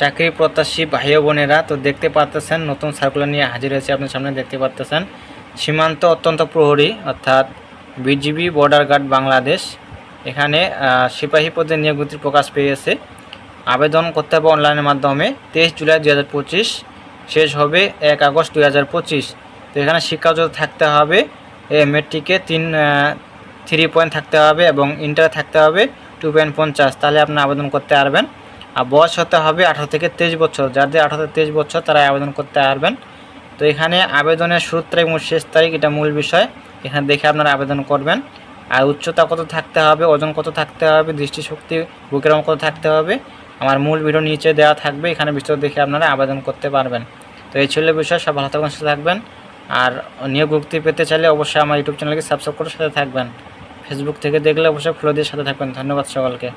চাকরি প্রত্যাশী ভাই বোনেরা, তো দেখতে পারতেছেন, নতুন সার্কুলার নিয়ে হাজির হয়েছে, আপনার সামনে দেখতে পারতেছেন। সীমান্ত অত্যন্ত প্রহরী, অর্থাৎ বিজিবি বর্ডার গার্ড বাংলাদেশ। এখানে সিপাহী পদে নিয়োগ প্রকাশ পেয়েছে। আবেদন করতে হবে অনলাইনের মাধ্যমে, তেইশ জুলাই দু হাজার পঁচিশ, শেষ হবে এক আগস্ট দু হাজার পঁচিশ। তো এখানে শিক্ষাগত থাকতে হবে, এ মেট্রিকে তিন থ্রি পয়েন্ট থাকতে হবে এবং ইন্টার থাকতে হবে টু পয়েন্ট পঞ্চাশ। তাহলে আপনি আবেদন করতে পারবেন। আর বয়স হতে হবে আঠারো থেকে তেইশ বছর। যাদের আঠারো থেকে তেইশ বছর, তারা আবেদন করতে পারবেন। তো এখানে আবেদনের শুরু তারিখ এবং শেষ তারিখ, এটা মূল বিষয়। এখানে দেখে আপনারা আবেদন করবেন। আর উচ্চতা কত থাকতে হবে, ওজন কত থাকতে হবে, দৃষ্টিশক্তি, বুকের কত থাকতে হবে, আমার মূল ভিডিও নিচে দেওয়া থাকবে। এখানে বিস্তারিত দেখে আপনারা আবেদন করতে পারবেন। তো এই ছিল বিষয় সব ভালো থাকবেন, সুস্থ থাকবেন। আর নিয়োগ মুক্তি পেতে চাইলে অবশ্যই আমার ইউটিউব চ্যানেলকে সাবস্ক্রাইব করে সাথে থাকবেন। ফেসবুক থেকে দেখলে অবশ্যই ফলো দিয়ে সাথে থাকবেন। ধন্যবাদ সকলকে।